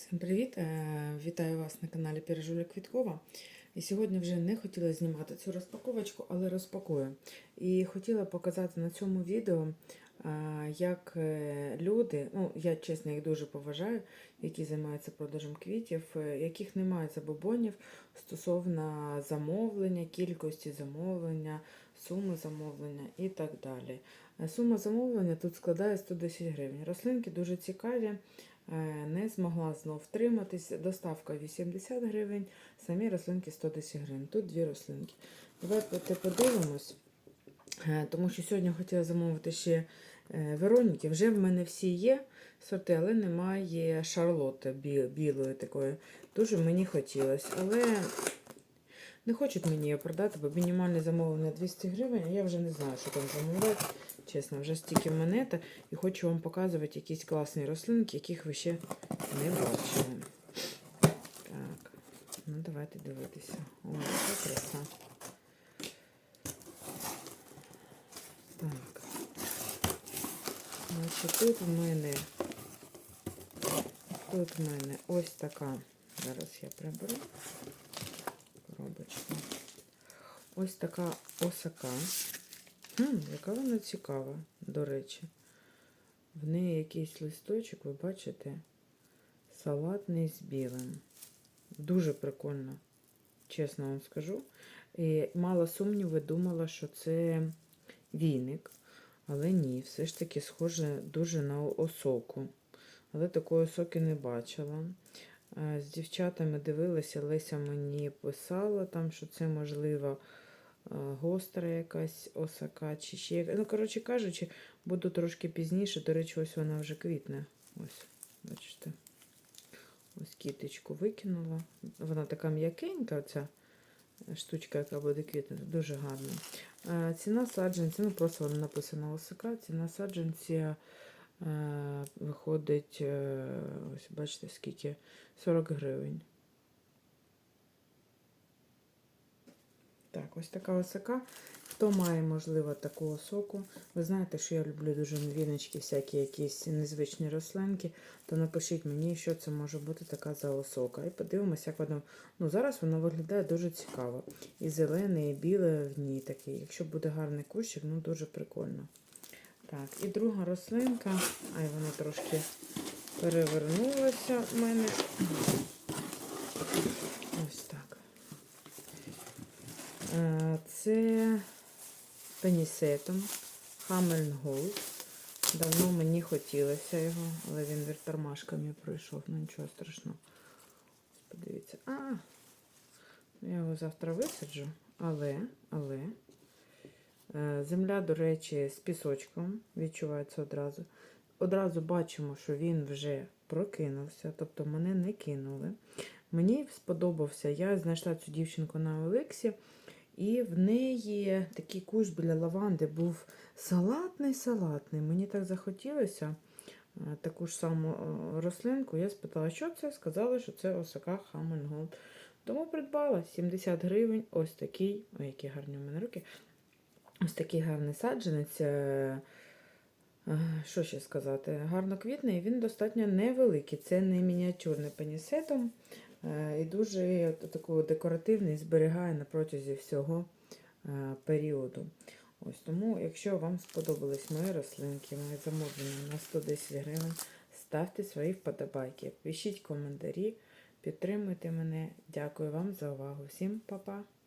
Всім привіт! Е, Вітаю вас на каналі Піржуля Квіткова. І сьогодні вже не хотіла знімати цю розпаковочку, але розпакую. І хотіла показати на цьому відео, е, як е, люди, ну я чесно їх дуже поважаю, які займаються продажем квітів, яких немає забобонів стосовно замовлення, кількості замовлення, суми замовлення і так далі. Сума замовлення тут складає 110 гривень. Рослинки дуже цікаві. Е, Не змогла знов втриматись. Доставка 80 гривень, самі рослинки 110 гривень. Тут дві рослинки. Давайте подивимось, Е, тому що сьогодні хотіла замовити ще е, Вероніки. Вже в мене всі є сорти, але немає Шарлотти білої такої. Дуже мені хотілося. Але не хочуть мені її продати, бо мінімальне замовлення 200 гривень, а я вже не знаю, що там замовляти. Чесно, вже стільки монета. І хочу вам показувати якісь класні рослинки, яких ви ще не бачили. Так, ну давайте дивитися. Ой, яка краса. Так. Значить, тут в мене. Тут в мене ось така. Зараз я приберу коробочку. Ось така осака. Хм, яка вона цікава, до речі. В неї якийсь листочок, ви бачите, салатний з білим. Дуже прикольно, чесно вам скажу. І мала сумніви, думала, що це віник. Але ні, все ж таки схоже дуже на осоку. Але такої осоки не бачила. Е, З дівчатами дивилася, Леся мені писала там, що це можливо гостра якась осака чи ще яка- Ну, коротше кажучи, буду трошки пізніше. До речі, ось вона вже квітне. Ось, бачите. Ось кіточку викинула. Вона така м'якенька, оця штучка, яка буде квітнути. Дуже гарна. Е, Ціна саджанця, ну просто вона написана осака. Ціна саджанця е, виходить, е, ось бачите, скільки 40 гривень. Так, ось така осака. Хто має, можливо, такого соку, ви знаєте, що я люблю дуже новіночки, всякі якісь незвичні рослинки, то напишіть мені, що це може бути така за осока. І подивимося, як воно. Ну, зараз воно виглядає дуже цікаво. І зелене, і біле в ній такий. Якщо буде гарний кущик, ну дуже прикольно. Так, і друга рослинка, ай, вона трошки перевернулася в мене. Ось так. Це пенісетом Хамельнголд. Давно мені хотілося його, але він віртармашками пройшов, ну нічого страшного. Подивіться. А, я його завтра висаджу, але, але. Е, Земля, до речі, з пісочком відчувається одразу. Одразу бачимо, що він вже прокинувся, тобто мене не кинули. Мені сподобався, я знайшла цю дівчинку на Олексі, і в неї такий кущ біля лаванди був салатний-салатний. Мені так захотілося е, таку ж саму е, рослинку. Я спитала, що це? Сказали, що це осака Хамельголд. Тому придбала 70 гривень. Ось такий, ой, які гарні у мене руки. Ось такий гарний саджанець. е, Що ще сказати? Гарно квітне, і він достатньо невеликий. Це не мініатюрний пенісетом. Е, І дуже таку декоративність зберігає на протязі всього е, періоду. Ось Тому, якщо вам сподобались мої рослинки, мої замовлення на 110 гривень, ставте свої вподобайки, пишіть коментарі, підтримуйте мене. Дякую вам за увагу. Всім па-па!